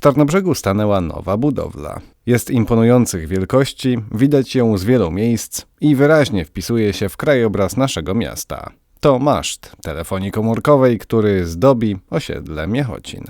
W Tarnobrzegu stanęła nowa budowla. Jest imponujących wielkości, widać ją z wielu miejsc i wyraźnie wpisuje się w krajobraz naszego miasta. To maszt telefonii komórkowej, który zdobi osiedle Miechocin.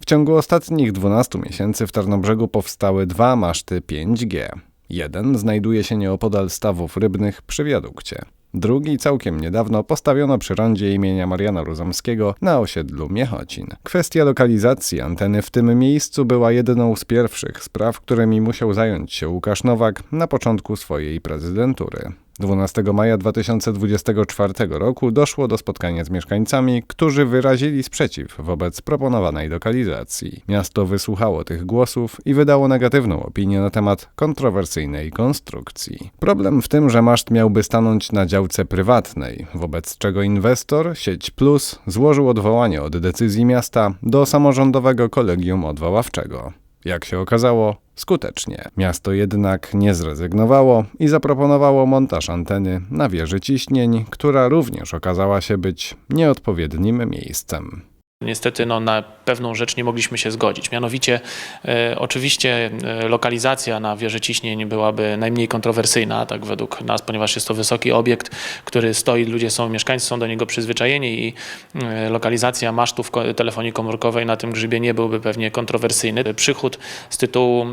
W ciągu ostatnich 12 miesięcy w Tarnobrzegu powstały dwa maszty 5G. Jeden znajduje się nieopodal stawów rybnych przy wiadukcie. Drugi całkiem niedawno postawiono przy rondzie imienia Mariana Ruzamskiego na osiedlu Miechocin. Kwestia lokalizacji anteny w tym miejscu była jedną z pierwszych spraw, którymi musiał zająć się Łukasz Nowak na początku swojej prezydentury. 12 maja 2024 roku doszło do spotkania z mieszkańcami, którzy wyrazili sprzeciw wobec proponowanej lokalizacji. Miasto wysłuchało tych głosów i wydało negatywną opinię na temat kontrowersyjnej konstrukcji. Problem w tym, że maszt miałby stanąć na działce prywatnej, wobec czego inwestor, sieć Plus, złożył odwołanie od decyzji miasta do samorządowego kolegium odwoławczego. Jak się okazało, skutecznie. Miasto jednak nie zrezygnowało i zaproponowało montaż anteny na wieży ciśnień, która również okazała się być nieodpowiednim miejscem. Niestety no, na pewną rzecz nie mogliśmy się zgodzić. Mianowicie, e, oczywiście e, lokalizacja na wieży ciśnień byłaby najmniej kontrowersyjna, tak według nas, ponieważ jest to wysoki obiekt, który stoi, ludzie są, mieszkańcy są do niego przyzwyczajeni i e, lokalizacja masztów telefonii komórkowej na tym grzybie nie byłby pewnie kontrowersyjny. Przychód z tytułu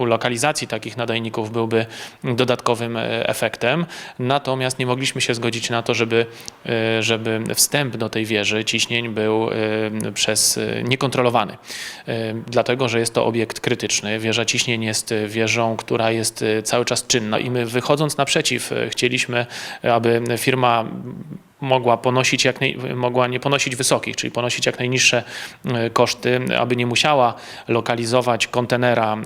e, lokalizacji takich nadajników byłby dodatkowym e, efektem, natomiast nie mogliśmy się zgodzić na to, żeby, e, żeby wstęp do tej wieży ciśnień był e, przez e, niekontrolowany, dlatego że jest to obiekt krytyczny. Wieża ciśnień jest e, wieżą, która jest e, cały czas czynna i my wychodząc naprzeciw chcieliśmy, aby firma mogła ponosić jak naj, mogła nie ponosić wysokich, czyli ponosić jak najniższe e, koszty, aby nie musiała lokalizować kontenera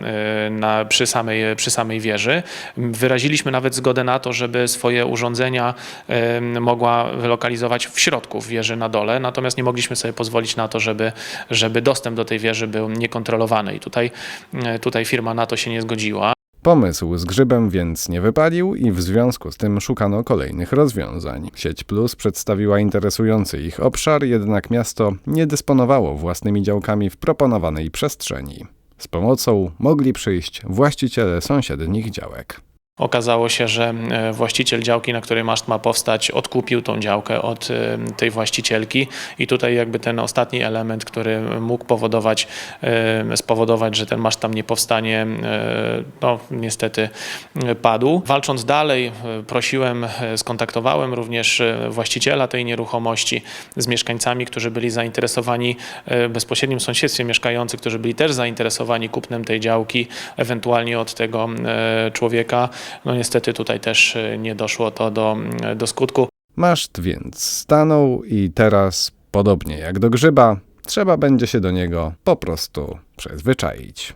e, na, przy, samej, przy samej wieży. Wyraziliśmy nawet zgodę na to, żeby swoje urządzenia e, mogła lokalizować w środku w wieży na dole, natomiast nie mogliśmy sobie pozwolić na to, żeby, żeby dostęp do tej wieży był niekontrolowany i tutaj, e, tutaj firma na to się nie zgodziła. Pomysł z grzybem więc nie wypalił i w związku z tym szukano kolejnych rozwiązań. Sieć Plus przedstawiła interesujący ich obszar, jednak miasto nie dysponowało własnymi działkami w proponowanej przestrzeni. Z pomocą mogli przyjść właściciele sąsiednich działek. Okazało się, że e, właściciel działki, na której maszt ma powstać, odkupił tą działkę od e, tej właścicielki i tutaj jakby ten ostatni element, który mógł powodować, e, spowodować, że ten maszt tam nie powstanie, no niestety padł. Walcząc dalej, prosiłem, skontaktowałem również właściciela tej nieruchomości z mieszkańcami, którzy byli zainteresowani bezpośrednim sąsiedztwie mieszkających, którzy byli też zainteresowani kupnem tej działki, ewentualnie od tego człowieka. No niestety tutaj też e, nie doszło to do, do skutku. Maszt więc stanął i teraz, podobnie jak do grzyba, trzeba będzie się do niego po prostu przyzwyczaić.